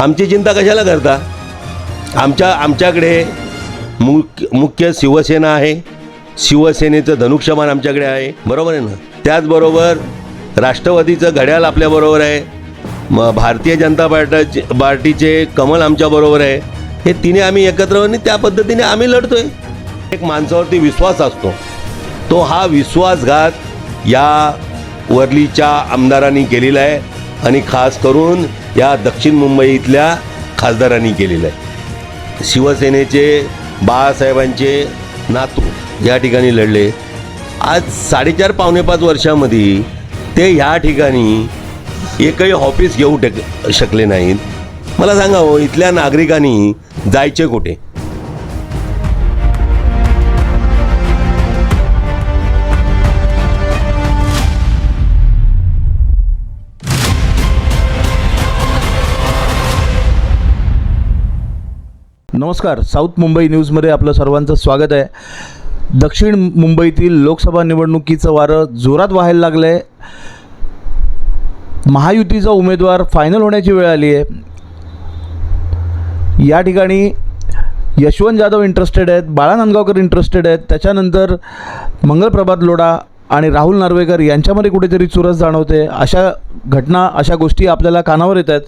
आमची चिंता कशाला करता? आमच्या आमच्याकडे मुख्य मुख्य शिवसेना आहे. शिवसेनेचं धनुष्यमान आमच्याकडे आहे. बरोबर आहे ना? त्याचबरोबर राष्ट्रवादीचं घड्याळ आपल्याबरोबर आहे. मग भारतीय जनता पार्टाचे पार्टीचे कमल आमच्याबरोबर आहे. हे तिने आम्ही एकत्र आणि त्या पद्धतीने आम्ही लढतोय. एक माणसावरती विश्वास असतो. तो हा विश्वासघात या वरलीच्या आमदारांनी केलेला आहे. आणि खास करून या दक्षिण मुंबईतल्या खासदारांनी केलेलं आहे. शिवसेनेचे बाळासाहेबांचे नातू या ठिकाणी लढले. आज साडेचार पावणे पाच वर्षामध्ये ते ह्या ठिकाणी एकही ऑफिस घेऊ टक शकले नाहीत. मला सांगा हो इथल्या नागरिकांनी जायचे कुठे? नमस्कार. साऊथ मुंबई न्यूजमध्ये आपलं सर्वांचं स्वागत आहे. दक्षिण मुंबईतील लोकसभा निवडणुकीचं वारं जोरात व्हायला लागलं आहे महायुतीचा उमेदवार फायनल होण्याची वेळ आली आहे. या ठिकाणी यशवंत जाधव इंटरेस्टेड आहेत बाळा नांदगावकर इंटरेस्टेड आहेत. त्याच्यानंतर मंगलप्रभात लोढा आणि राहुल नार्वेकर यांच्यामध्ये कुठेतरी चुरस जाणवते. अशा घटना अशा गोष्टी आपल्याला कानावर येत आहेत.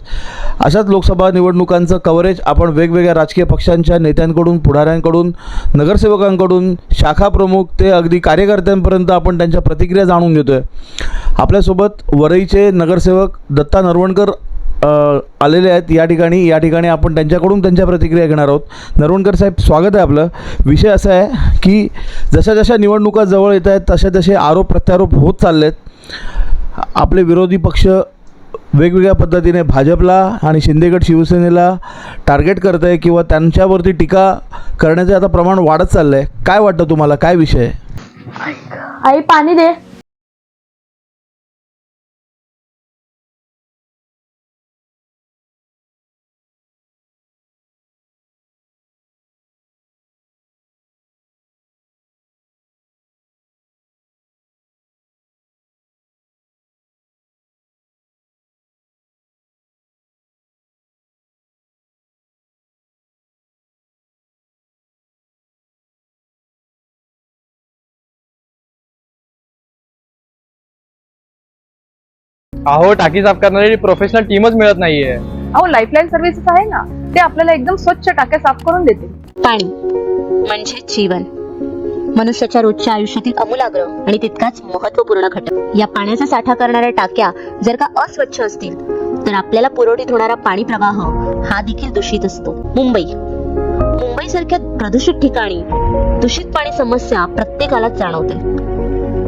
अशाच लोकसभा निवडणुकांचं कव्हरेज आपण वेगवेगळ्या राजकीय पक्षांच्या नेत्यांकडून पुढाऱ्यांकडून नगरसेवकांकडून शाखा प्रमुख ते अगदी कार्यकर्त्यांपर्यंत आपण त्यांच्या प्रतिक्रिया जाणून घेतो आहे आपल्यासोबत वरईचे नगरसेवक दत्ता नरवणकर आलेले आहेत. या ठिकाणी या ठिकाणी आपण त्यांच्याकडून त्यांच्या प्रतिक्रिया घेणार आहोत. नरवणकर साहेब स्वागत आहे आपलं. विषय असा आहे की जशा जशा निवडणुका जवळ येत आहेत तसे तसे आरोप प्रत्यारोप होत चालले आहेत आपले विरोधी पक्ष वेगवेगळ्या पद्धतीने भाजपला आणि शिंदेगड शिवसेनेला टार्गेट करत आहे किंवा त्यांच्यावरती टीका करण्याचं आता प्रमाण वाढत चाललं आहे काय वाटतं तुम्हाला? काय विषय आहे? आई पाणी दे. अहो टाकी साफ करणारी प्रोफेशनल टीमच मिळत नाहीये. अहो लाईफलाईन सर्व्हिसेस आहे ना ते आपल्याला एकदम स्वच्छ टाक्या साफ करून देते. पाणी म्हणजे जीवन. मनुष्याच्या रोजच्या आयुष्यातील अमूलाग्र आणि तितकाच महत्त्वपूर्ण घटक. या पाण्याचा साठा करणाऱ्या टाक्या जर का अस्वच्छ असतील तर आपल्याला पुरवठीत होणारा पाणी प्रवाह हा देखील दूषित असतो. मुंबई. मुंबई सारख्या प्रदूषित ठिकाणी दूषित पाणी समस्या प्रत्येकालाच जाणवते.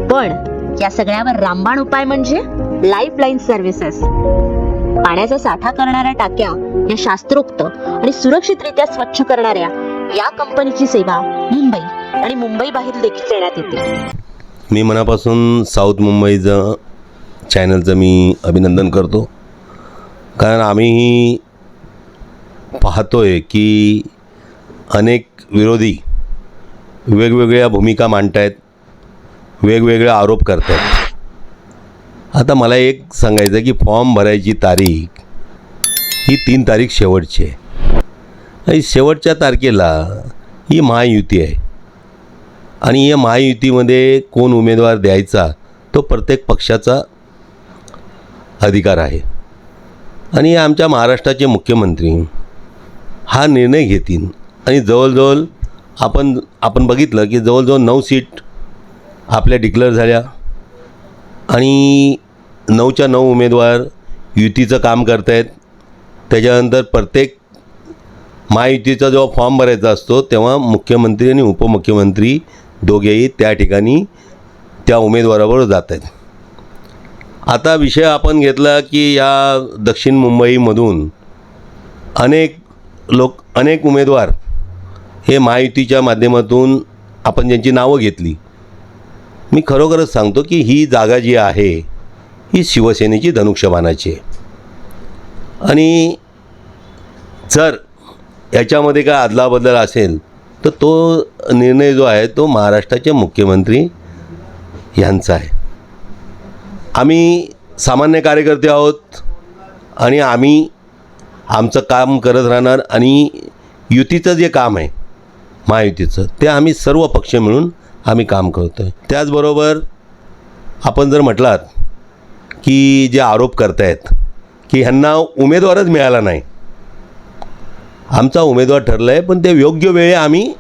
पण या सगळ्यावर रामबाण उपाय म्हणजे? लाईफ लाईन सर्व्हिसेस पाण्याचा साठा करणाऱ्या टाक्या या शास्त्रोक्त आणि सुरक्षितरित्या स्वच्छ करणाऱ्या या कंपनीची सेवा मुंबई आणि मुंबई बाहेर देखील देण्यात येते. मी मनापासून साऊथ मुंबईचं चॅनलचं मी अभिनंदन करतो. कारण आम्ही पाहतोय की अनेक विरोधी वेगवेगळ्या भूमिका मांडत आहेत वेगवेगळे आरोप करत आहेत आता मला एक सांगायचं की फॉर्म भरायची तारीख ही तीन तारीख शेवटची आहे. आणि शेवटच्या तारखेला ही महायुती आहे. आणि या महायुतीमध्ये कोण उमेदवार द्यायचा तो प्रत्येक पक्षाचा अधिकार आहे. आणि आमच्या महाराष्ट्राचे मुख्यमंत्री हा निर्णय घेतील. आणि जवळजवळ आपण आपण बघितलं की जवळजवळ नऊ सीट आपल्या डिक्लेअर झाल्या. आणि नऊच्या नऊ उमेदवार युतीचं काम करत आहेत त्याच्यानंतर प्रत्येक महायुतीचा जेव्हा फॉर्म भरायचा असतो तेव्हा मुख्यमंत्री आणि उपमुख्यमंत्री दोघेही त्या ठिकाणी त्या उमेदवाराबरोबर जात आहेत आता विषय आपण घेतला की या दक्षिण मुंबईमधून अनेक लोक अनेक उमेदवार हे महायुतीच्या माध्यमातून आपण ज्यांची नावं घेतली मी खरोखरच सांगतो की ही जागा जी आहे ही शिवसेनेची धनुष्यबाणाची आहे. आणि जर याच्यामध्ये काय अदलाबदल असेल तर तो निर्णय जो आहे तो महाराष्ट्राचे मुख्यमंत्री यांचा आहे. आम्ही सामान्य कार्यकर्ते आहोत आणि आम्ही आमचं काम करत राहणार आणि युतीचं जे काम आहे महायुतीचं ते आम्ही सर्व पक्ष मिळून आम्ही काम करतो आहे त्याचबरोबर आपण जर म्हटलात की जे आरोप करतायत की ह्यांना उमेदवारच मिळाला नाही. आमचा उमेदवार ठरला आहे पण ते योग्य वेळी आम्ही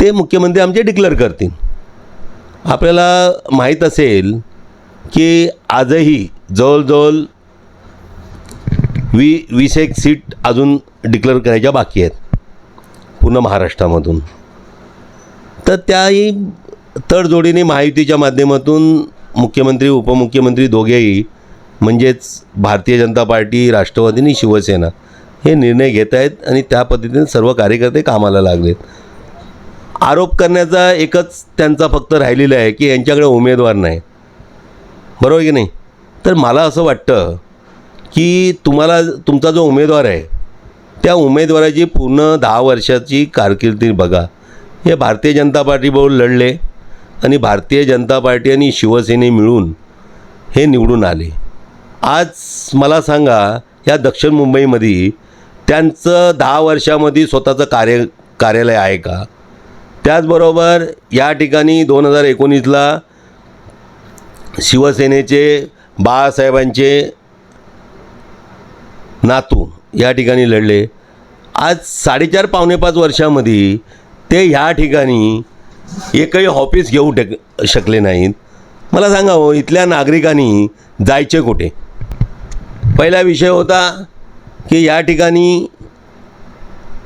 ते मुख्यमंत्री आमचे डिक्लेअर करतील. आपल्याला माहीत असेल की आजही जवळजवळ वी वीस एक सीट अजून डिक्लेअर करायच्या बाकी आहेत पूर्ण महाराष्ट्रामधून. तर त्याही तडजोडीने महायुतीच्या माध्यमातून मुख्यमंत्री उपमुख्यमंत्री दोघेही म्हणजेच भारतीय जनता पार्टी राष्ट्रवादी आणि शिवसेना हे निर्णय घेत आहेत आणि त्या पद्धतीने सर्व कार्यकर्ते कामाला लागलेत. आरोप करण्याचा एकच त्यांचा फक्त राहिलेला आहे की यांच्याकडे उमेदवार नाही. बरोबर की नाही? तर मला असं वाटतं की तुम्हाला तुमचा जो उमेदवार आहे त्या उमेदवाराची पूर्ण दहा वर्षाची कारकिर्दी बघा. हे भारतीय जनता पार्टीबरोबर लढले. आणि भारतीय जनता पार्टी आणि शिवसेने मिळून हे निवडून आले. आज मला सांगा या दक्षिण मुंबईमध्ये त्यांचं दहा वर्षामध्ये स्वतःचं कार्य कार्यालय आहे का? त्याचबरोबर या ठिकाणी दोन हजार एकोणीसला शिवसेनेचे बाळासाहेबांचे नातू या ठिकाणी लढले. आज साडेचार पावणे पाच वर्षामध्ये ते ह्या ठिकाणी एकही ऑफिस घेऊ टेक शकले नाहीत. मला सांगा हो इथल्या नागरिकांनी जायचे कुठे? पहिला विषय होता की या ठिकाणी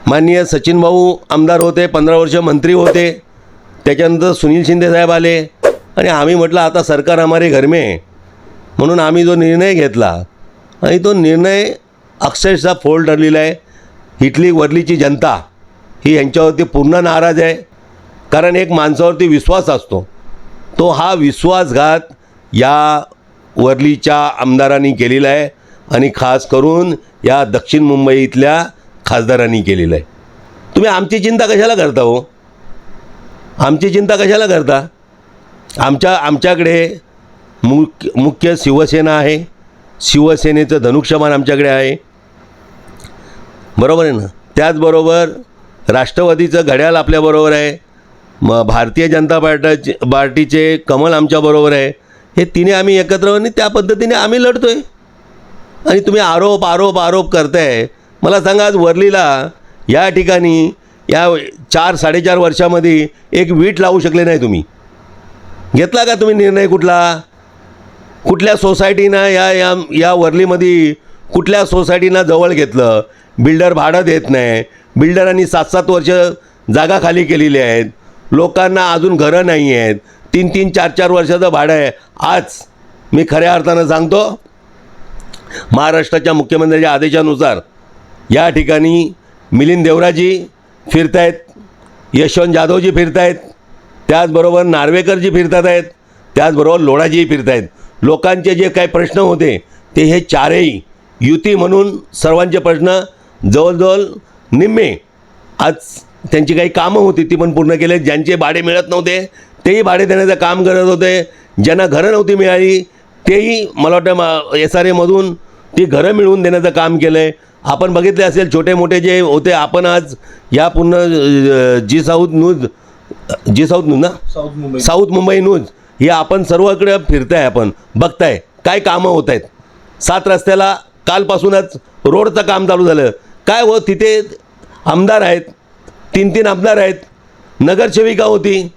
माननीय सचिन भाऊ आमदार होते पंधरा वर्ष मंत्री होते. त्याच्यानंतर सुनील शिंदे साहेब आले. आणि आम्ही म्हटलं आता सरकार हमारे घर में म्हणून आम्ही जो निर्णय घेतला आणि तो निर्णय अक्षरशः फोल ठरलेला आहे. इथली वरलीची जनता ही यांच्यावरती पूर्ण नाराज आहे. कारण एक माणसावरती विश्वास असतो. तो हा विश्वासघात या वरलीच्या आमदारांनी केलेला आहे आणि खास करून या दक्षिण मुंबईतल्या खासदारांनी केलेलं आहे. तुम्ही आमची चिंता कशाला करता हो? आमची चिंता कशाला करता? आमच्या आमच्याकडे मुख्य मुख्य शिवसेना आहे. शिवसेनेचं धनुष्यमान आमच्याकडे आहे. बरोबर आहे ना? त्याचबरोबर राष्ट्रवादीचं घड्याल आपल्याबरोबर आहे. मग भारतीय जनता पार्टाचे पार्टीचे कमल आमच्याबरोबर आहे. हे तिने आम्ही एकत्र आणि त्या पद्धतीने आम्ही लढतो आहे आणि तुम्ही आरोप आरोप आरोप करताय. मला सांगा आज वरलीला या ठिकाणी या चार साडेचार वर्षामध्ये एक वीट लावू शकले नाही तुम्ही. घेतला का तुम्ही निर्णय कुठला? कुठल्या सोसायटीनं या या या वरलीमध्ये कुठल्या सोसायटीनं जवळ घेतलं? बिल्डर भाडं देत नाही. बिल्डरांनी सात सात वर्ष जागा खाली केलेली आहेत. लोकांना अजून घरं नाही आहेत. तीन तीन चार चार वर्षाचं भाडं आहे. आज मी खऱ्या अर्थानं सांगतो महाराष्ट्राच्या मुख्यमंत्र्याच्या आदेशानुसार या ठिकाणी मिलिंद देवराजी फिरतायत यशवंत जाधवजी फिरतायत त्याचबरोबर नार्वेकरजी फिरतात आहेत त्याचबरोबर लोढाजीही फिरतायत. लोकांचे जे काही प्रश्न होते ते हे चारही युती म्हणून सर्वांचे प्रश्न जवळजवळ निम्मे. आज त्यांची काही कामं होती ती पण पूर्ण केले. ज्यांचे भाडे मिळत नव्हते तेही भाडे देण्याचं काम करत होते. ज्यांना घरं नव्हती मिळाली तेही मला वाटतं मा एस आर एमधून ती घरं मिळवून देण्याचं काम केलं आहे आपण बघितले असेल छोटे मोठे जे होते आपण आज या पूर्ण जी साऊथ न्यूज जी साऊथ न्यूज ना? South Mumbai. South Mumbai news हे आपण सर्वकडे फिरताय आपण बघताय. काय कामं होत आहेत? सात रस्त्याला कालपासूनच रोडचं काम चालू झालं. काय हो तिथे आमदार आहेत तीन तीन आमदार आहेत. नगरसेविका होती?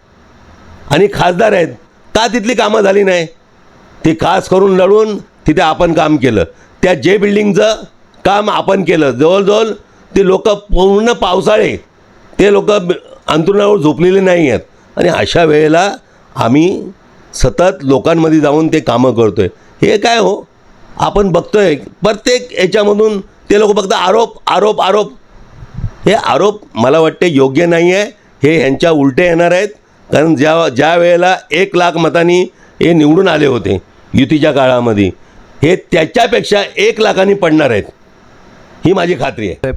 आणि खासदार आहेत. का तिथली कामं झाली नाही? ती खास करून लढून तिथे आपण काम केलं. त्या जे बिल्डिंगचं काम आपण केलं. जवळजवळ ते लोक पूर्ण पावसाळे. ते लोक अंतरुणावर झोपलेले नाही आहेत. आणि अशा वेळेला आम्ही सतत लोकांमध्ये जाऊन ते कामं करतो आहे हे काय हो? आपण बघतो आहे प्रत्येक याच्यामधून ते लोक फक्त आरोप आरोप आरोप. हे आरोप मला वाटते योग्य नाही आहे हे ह्यांच्या उलटे येणार आहेत. कारण ज्या ज्या वेळेला एक लाख मतांनी हे निवडून आले होते युतीच्या काळामध्ये हे त्याच्यापेक्षा एक लाखांनी पडणार आहेत. ही माझी खात्री आहे.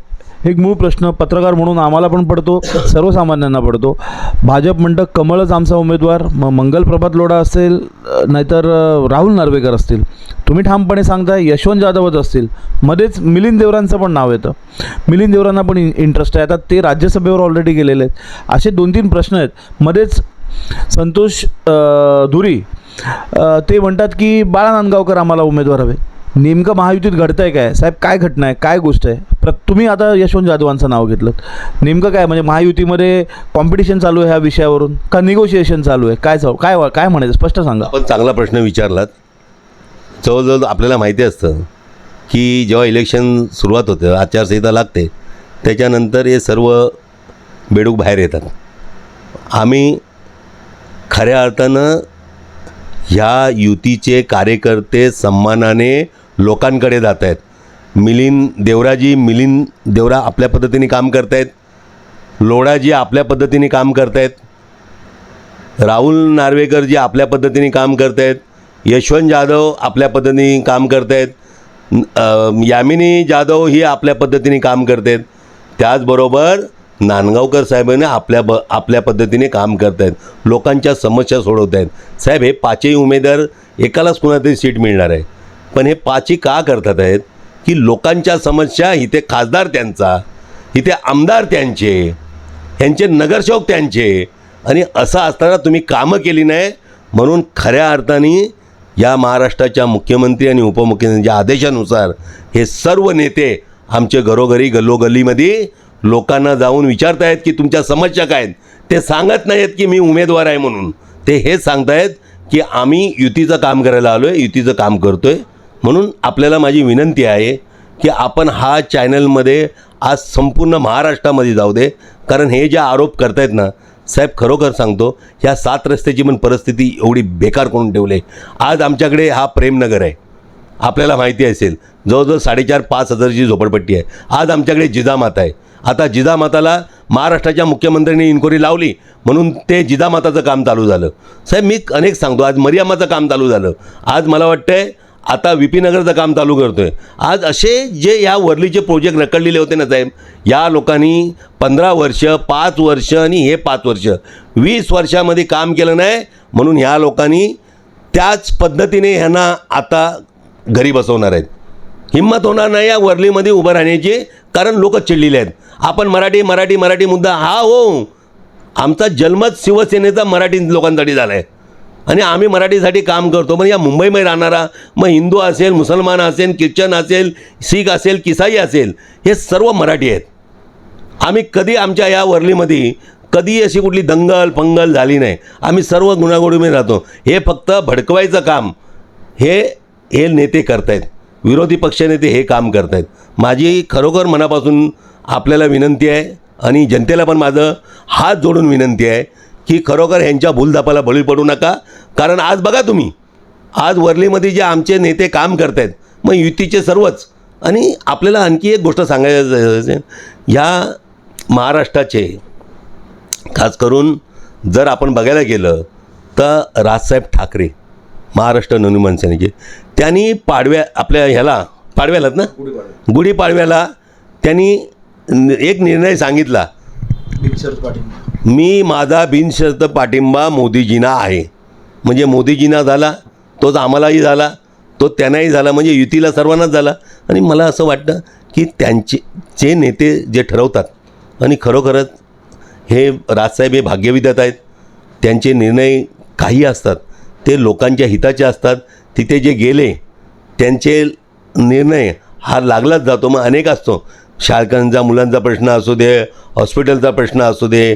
एक मूळ प्रश्न. पत्रकार म्हणून आम्हाला पण पडतो. सर्वसामान्यांना पडतो. भाजप म्हणतं कमळच आमचा उमेदवार. मग मंगल प्रभात लोढा असेल नाहीतर राहुल नार्वेकर असतील. तुम्ही ठामपणे सांगताय यशवंत जाधवच असतील. मध्येच मिलिंद देवरांचं पण नाव येतं. मिलिंद देवरांना पण इंटरेस्ट आहे. आता ते राज्यसभेवर ऑलरेडी गेलेले आहेत. असे दोन तीन प्रश्न आहेत. मध्येच संतोष धुरी ते म्हणतात की बाळा नांदगावकर आम्हाला उमेदवार हवे. नेमकं महायुतीत घडतंय काय? साहेब काय घटना आहे? काय गोष्ट आहे? प्र तुम्ही आता यशवंत जाधवांचं नाव घेतलं नेमकं काय? म्हणजे महायुतीमध्ये कॉम्पिटिशन चालू आहे ह्या विषयावरून? का निगोशिएशन चालू आहे? काय चालू काय काय म्हणायचं? स्पष्ट सांगा. पण चांगला प्रश्न विचारलात. जवळजवळ आपल्याला माहिती असतं की जेव्हा इलेक्शन सुरुवात होतं आचारसंहिता लागते त्याच्यानंतर हे सर्व बेडूक बाहेर येतात. आम्ही खऱ्या अर्थानं ह्या युतीचे कार्यकर्ते सन्मानाने लोकांकडे जात आहेत. मिलिंद देवराजी मिलिंद देवरा आपल्या पद्धतीने काम करतायत. लोढाजी आपल्या पद्धतीने काम करतायत. राहुल नार्वेकर जी आपल्या पद्धतीने काम करत आहेत यशवंत जाधव आपल्या पद्धतीने काम करत आहेत यामिनी जाधव ही आपल्या पद्धतीने काम करत आहेत त्याचबरोबर नांदगावकर साहेबांनी आपल्या ब आपल्या पद्धतीने काम करत आहेत लोकांच्या समस्या सोडवत आहेत साहेब हे पाचही उमेदवार एकालाच कुणातरी सीट मिळणार आहे. पण हे पाची का करतात आहेत? की लोकांच्या समस्या इथे खासदार त्यांचा इथे आमदार त्यांचे ह्यांचे नगरसेवक त्यांचे आणि असं असताना तुम्ही कामं केली नाही म्हणून खऱ्या अर्थाने या महाराष्ट्राच्या मुख्यमंत्री आणि उपमुख्यमंत्र्यांच्या आदेशानुसार हे सर्व नेते आमचे घरोघरी गल्लोगल्लीमध्ये लोकांना जाऊन विचारतायत की तुमच्या समस्या काय आहेत? ते सांगत नाहीत की मी उमेदवार आहे म्हणून. ते हेच सांगतायत की आम्ही युतीचं काम करायला आलो आहे युतीचं काम करतो आहे म्हणून आपल्याला माझी विनंती आहे की आपण हा चॅनलमध्ये आज संपूर्ण महाराष्ट्रामध्ये जाऊ दे. कारण हे जे आरोप करतायत ना साहेब खरोखर सांगतो ह्या सात रस्त्याची पण परिस्थिती एवढी बेकार करून ठेवली. आज आमच्याकडे हा प्रेमनगर आहे. आपल्याला माहिती असेल जवळजवळ साडेचार पाच हजारची झोपडपट्टी आहे. आज आमच्याकडे जिजामाता आहे. आता जिजामाताला महाराष्ट्राच्या मुख्यमंत्र्यांनी इन्क्वायरी लावली म्हणून ते जिजामाताचं काम चालू झालं. साहेब मी अनेक सांगतो आज मरियामाचं काम चालू झालं. आज मला वाटतं आहे आता व्ही पी नगरचं काम चालू करतो आहे आज असे जे या वरलीचे प्रोजेक्ट रखडलेले होते ना साहेब या लोकांनी पंधरा वर्ष पाच वर्ष आणि हे पाच वर्ष वीस वर्षामध्ये काम केलं नाही म्हणून ह्या लोकांनी त्याच पद्धतीने ह्यांना आता घरी बसवणार आहेत. हिंमत होणार नाही या वरलीमध्ये उभं राहण्याची कारण लोक चिडलेले आहेत. आपण मराठी मराठी मराठी मुद्दा हा हो आमचा जन्मच शिवसेनेचा मराठी लोकांसाठी झाला आहे आणि आम्ही मराठीसाठी काम करतो. पण या मुंबईमध्ये राहणारा मग हिंदू असेल मुसलमान असेल ख्रिश्चन असेल शीख असेल किसाई असेल हे सर्व मराठी आहेत. आम्ही कधी आमच्या या वर्लीमध्ये कधी अशी कुठली दंगल पंगल झाली नाही. आम्ही सर्व गुणागोडीमध्ये राहतो. हे फक्त भडकवायचं काम. हे हे नेते करतायत. विरोधी पक्षनेते हे काम करतायत. माझी खरोखर मनापासून आपल्याला विनंती आहे आणि जनतेला पण माझं हात जोडून विनंती आहे. की खरोखर ह्यांच्या भूलदापाला बळी पडू नका. कारण आज बघा तुम्ही आज वर्लीमध्ये जे आमचे नेते काम करत आहेत मग युतीचे सर्वच. आणि आपल्याला आणखी एक गोष्ट सांगायचं ह्या महाराष्ट्राचे खास करून जर आपण बघायला गेलं तर राजसाहेब ठाकरे महाराष्ट्र नवनिर्माण सेनेचे त्यांनी पाडव्या आपल्या ह्याला पाडव्यालाच ना? गुढीपाडव्याला त्यांनी एक निर्णय सांगितला. मी माझा बिनशर्त पाठिंबा मोदीजींना आहे. म्हणजे मोदीजींना झाला तोच आम्हालाही झाला तो त्यांनाही झाला म्हणजे युतीला सर्वांनाच झाला. आणि मला असं वाटतं की त्यांचे जे नेते जे ठरवतात आणि खरोखरच हे राजसाहेब हे भाग्यविधात आहेत त्यांचे निर्णय काही असतात ते लोकांच्या हिताचे असतात तिथे जे गेले त्यांचे निर्णय हा लागलाच जातो. मग अनेक असतो. शाळकांचा मुलांचा प्रश्न असू दे हॉस्पिटलचा प्रश्न असू दे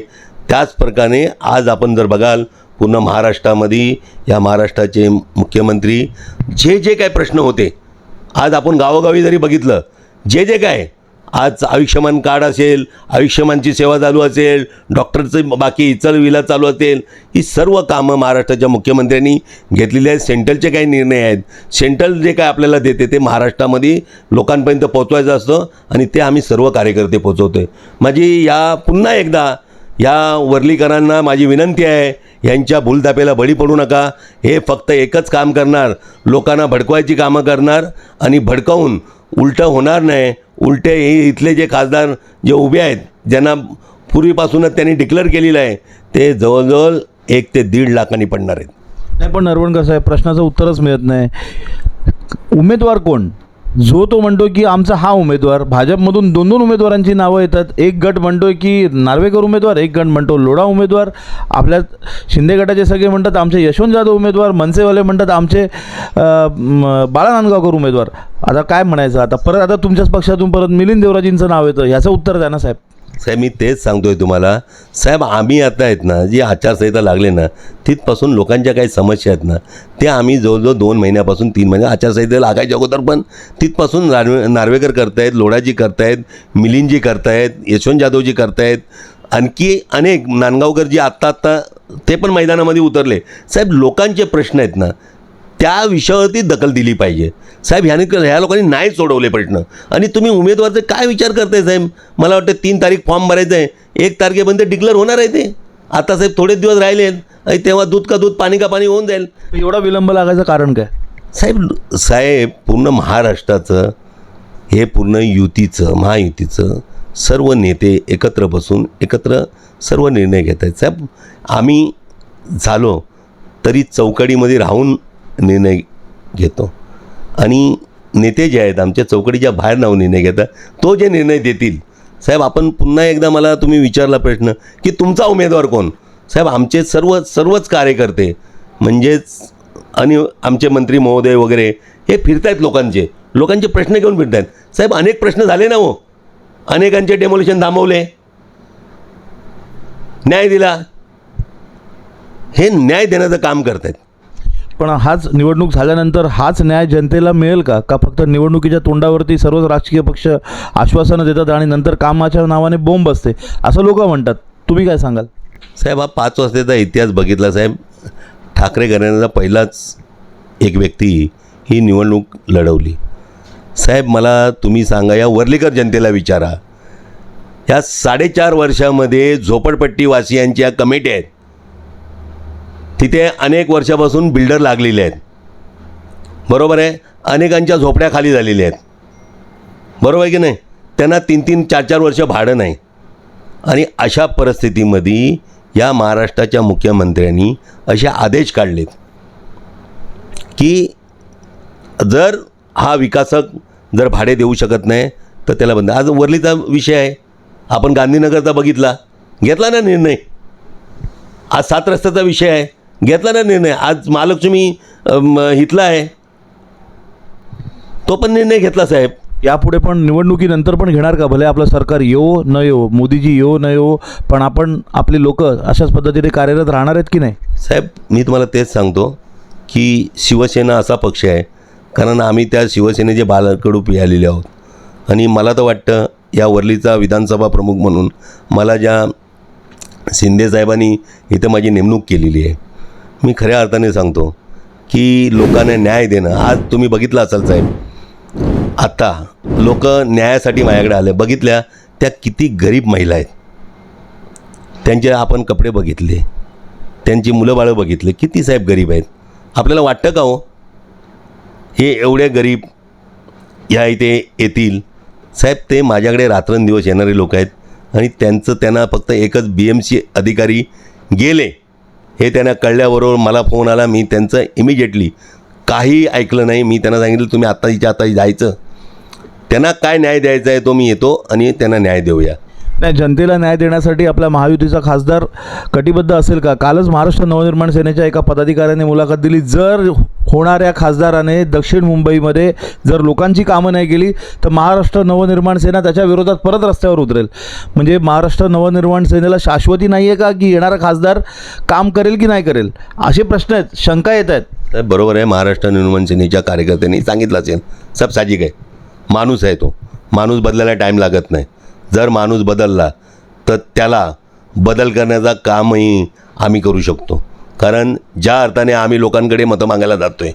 त्याच प्रकारे आज आपण जर बघाल पूर्ण महाराष्ट्रामध्ये या महाराष्ट्राचे मुख्यमंत्री जे जे काय प्रश्न होते आज आपण गावोगावी जरी बघितलं जे जे काय आज आयुष्यमान कार्ड असेल आयुष्यमानची सेवा चालू असेल डॉक्टरचं बाकी इतर विला चालू असेल ही सर्व कामं महाराष्ट्राच्या मुख्यमंत्र्यांनी घेतलेली आहेत. सेंट्रलचे काही निर्णय आहेत. सेंट्रल जे काय आपल्याला देते ते महाराष्ट्रामध्ये लोकांपर्यंत पोचवायचं असतं आणि ते आम्ही सर्व कार्यकर्ते पोचवतो आहे माझी या पुन्हा एकदा या वर्लीकरांना माझी विनंती आहे यांच्या भूलतापेला बळी पडू नका. हे फक्त एकच काम करणार. लोकांना भडकवायची कामं करणार आणि भडकावून उलटं होणार नाही. उलटे हे इथले जे खासदार जे उभे आहेत ज्यांना पूर्वीपासूनच त्यांनी डिक्लेअर केलेलं आहे ते जवळजवळ एक ते दीड लाखांनी पडणार आहेत. नाही पण अर्वण कसं आहे प्रश्नाचं उत्तरच मिळत नाही. उमेदवार कोण? जो तो म्हणतो की आमचा हा उमेदवार भाजपमधून दोन दोन उमेदवारांची नावं येतात. एक गट म्हणतोय की नार्वेकर उमेदवार एक गट म्हणतो लोढा उमेदवार. आपल्या शिंदे गटाचे सगळे म्हणतात आमचे यशवंत जाधव उमेदवार मनसेवाले म्हणतात आमचे बाळा नांदगावकर उमेदवार. आता काय म्हणायचं? आता परत आता तुमच्याच पक्षातून परत मिलिंद देवराजींचं नाव येतं. ह्याचं उत्तर द्या ना साहेब. साहेब मी तेच सांगतोय तुम्हाला. साहेब आम्ही आता आहेत ना जी आचारसंहिता लागले ना तिथपासून लोकांच्या काही समस्या आहेत ना ते आम्ही जवळजवळ दोन महिन्यापासून तीन महिने आचारसंहिता लागायच्या अगोदर पण तिथपासून नार्वे नार्वेकर करतायत लोढाजी करतायत मिलिंदजी करतायत यशवंत जाधवजी करतायत आणखी अनेक नांदगावकर जी आत्ता आत्ता ते पण मैदानामध्ये उतरले. साहेब लोकांचे प्रश्न आहेत ना त्या विषयावरती दखल दिली पाहिजे. साहेब ह्याने ह्या लोकांनी नाही सोडवले प्रश्न. आणि तुम्ही उमेदवारचे काय विचार करताय साहेब? मला वाटतं तीन तारीख फॉर्म भरायचं आहे. एक तारखेपर्यंत डिक्लेअर होणार आहे ते. आता साहेब थोडेच दिवस राहिले आहेत. आणि तेव्हा दूध का दूध पाणी का पाणी होऊन जाईल. एवढा विलंब लागायचं कारण काय? साहेब साहेब पूर्ण महाराष्ट्राचं हे पूर्ण युतीचं महायुतीचं सर्व नेते एकत्र बसून एकत्र सर्व निर्णय घेत आहेत साहेब आम्ही झालो तरी चौकडीमध्ये राहून निर्णय घेतो. आणि नेते जे आहेत आमच्या चौकडीच्या बाहेर नाव निर्णय घेतात तो जे निर्णय देतील साहेब आपण पुन्हा एकदा मला तुम्ही विचारला प्रश्न की तुमचा उमेदवार कोण? साहेब आमचे सर्व सर्वच कार्यकर्ते म्हणजेच आणि आमचे मंत्री महोदय वगैरे हे फिरत आहेत लोकांचे. लोकांचे प्रश्न घेऊन फिरत आहेत साहेब अनेक प्रश्न झाले ना हो? अनेकांचे डेमोलेशन थांबवले. न्याय दिला. हे न्याय देण्याचं काम करत आहेत पण हाच निवडणूक झाल्यानंतर हाच न्याय जनतेला मिळेल का? का फक्त निवडणुकीच्या तोंडावरती सर्वच राजकीय पक्ष आश्वासनं देतात आणि नंतर कामाच्या नावाने बोंब असते असं लोक म्हणतात. तुम्ही काय सांगाल? साहेब हा पाच वाजतेचा इतिहास बघितला साहेब. ठाकरे घराण्याचा पहिलाच एक व्यक्ती ही निवडणूक लढवली. साहेब मला तुम्ही सांगा या वर्लीकर जनतेला विचारा. ह्या साडेचार वर्षामध्ये झोपडपट्टीवासियांच्या कमिट्या आहेत. तिथे अनेक वर्षापासून बिल्डर लागलेले आहेत. बरोबर आहे? अनेकांच्या झोपड्या खाली झालेल्या आहेत. बरोबर आहे की नाही? त्यांना तीन तीन चार चार वर्ष भाडं नाही. आणि अशा परिस्थितीमध्ये या महाराष्ट्राच्या मुख्यमंत्र्यांनी असे आदेश काढलेत की जर हा विकासक जर भाडे देऊ शकत नाही तर त्याला बंद. आज वरलीचा विषय आहे. आपण गांधीनगरचा बघितला. घेतला ना निर्णय? आज सात रस्त्याचा विषय आहे. घेतला ना निर्णय. आज महालक्ष्मी इथला आहे. तो पण निर्णय घेतला साहेब. यापुढे पण निवडणुकीनंतर पण घेणार का? भले आपलं सरकार येवो न येवो. मोदीजी येवो न येवो. पण आपण आपली लोक अशाच पद्धतीने कार्यरत राहणार आहेत की नाही? साहेब मी तुम्हाला तेच सांगतो की शिवसेना असा पक्ष आहे. कारण आम्ही त्या शिवसेनेचे बालकडू पियालेले आहोत. आणि मला तर वाटतं या वर्लीचा विधानसभा प्रमुख म्हणून मला ज्या शिंदे साहेबांनी इथं माझी नेमणूक केलेली आहे. मी खऱ्या अर्थाने सांगतो की लोकांना न्याय देणं आज तुम्ही बघितलं असाल साहेब. आता लोक न्यायासाठी माझ्याकडे आले. बघितल्या त्या किती गरीब महिला आहेत. त्यांचे आपण कपडे बघितले त्यांची मुलं बाळं बघितले किती साहेब गरीब आहेत. आपल्याला वाटतं का हो? हे एवढे गरीब ह्या इथे येतील. साहेब ते माझ्याकडे रात्रंदिवस येणारे लोक आहेत आणि त्यांचं त्यांना फक्त एकच बी एम सी अधिकारी गेले. हे त्यांना कळल्याबरोबर मला फोन आला मी त्यांचं इमिजिएटली काही ऐकलं नाही. मी त्यांना सांगितलं तुम्ही आत्ताच्या आता जायचं. त्यांना काय न्याय द्यायचा आहे तो मी येतो आणि त्यांना न्याय देऊया. नाही जनतेला न्याय देण्यासाठी आपल्या महायुतीचा खासदार कटिबद्ध असेल का? कालच महाराष्ट्र नवनिर्माण सेनेच्या एका पदाधिकाऱ्याने मुलाखत दिली. जर होणाऱ्या खासदाराने दक्षिण मुंबईमध्ये जर लोकांची कामं नाही केली तर महाराष्ट्र नवनिर्माण सेना त्याच्या विरोधात परत रस्त्यावर उतरेल. म्हणजे महाराष्ट्र नवनिर्माण सेनेला शाश्वती नाही आहे का की येणारा खासदार काम करेल की नाही करेल? असे प्रश्न आहेत शंका येत आहेत. बरोबर आहे महाराष्ट्र निर्माण सेनेच्या कार्यकर्त्यांनी सांगितलं असेल सब साजिक आहे. माणूस आहे तो. माणूस बदलायला टाईम लागत नाही. जर माणूस बदलला तर त्याला बदल करण्याचा कामही आम्ही करू शकतो. कारण ज्या अर्थाने आम्ही लोकांकडे मतं मागायला जातो आहे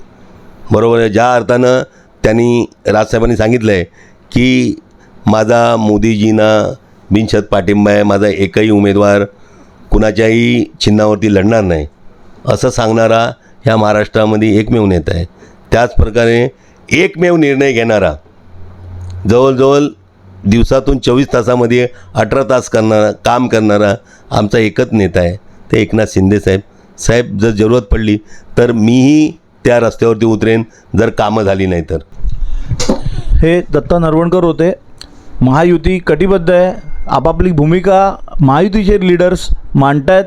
बरोबर आहे? ज्या अर्थानं त्यांनी राजसाहेबांनी सांगितलं आहे की माझा मोदीजींना बिनशत पाठिंबा आहे माझा एकही उमेदवार कुणाच्याही चिन्हावरती लढणार नाही असं सांगणारा ह्या महाराष्ट्रामध्ये एकमेव नेता आहे. त्याचप्रकारे एकमेव निर्णय घेणारा जवळजवळ दिवसातून चोवीस तासामध्ये अठरा तास करणारा काम करणारा आमचा एकच नेता आहे ते एकनाथ शिंदे साहेब. साहेब जर जरूरत पडली तर मीही त्या रस्त्यावरती उतरेन जर कामं झाली नाही तर. हे दत्ता नरवणकर होते. महायुती कटिबद्ध आहे. आपापली भूमिका महायुतीचे लीडर्स मांडतायत.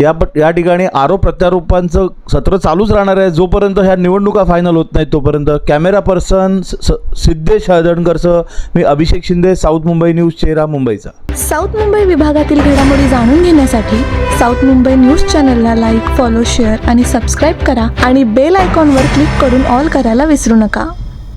या प या ठिकाणी आरोप प्रत्यारोपांचं सत्र चालूच राहणार आहे. जोपर्यंत ह्या निवडणुका फायनल होत नाहीत तोपर्यंत कॅमेरा पर्सन स सिद्धेश हळदणकरसह मी अभिषेक शिंदे साऊथ मुंबई न्यूज चेहरा मुंबईचा. साऊथ मुंबई विभागातील घडामोडी जाणून घेण्यासाठी साऊथ मुंबई न्यूज चॅनलला लाईक फॉलो शेअर आणि सबस्क्राईब करा आणि बेल आयकॉनवर क्लिक करून ऑल करायला विसरू नका.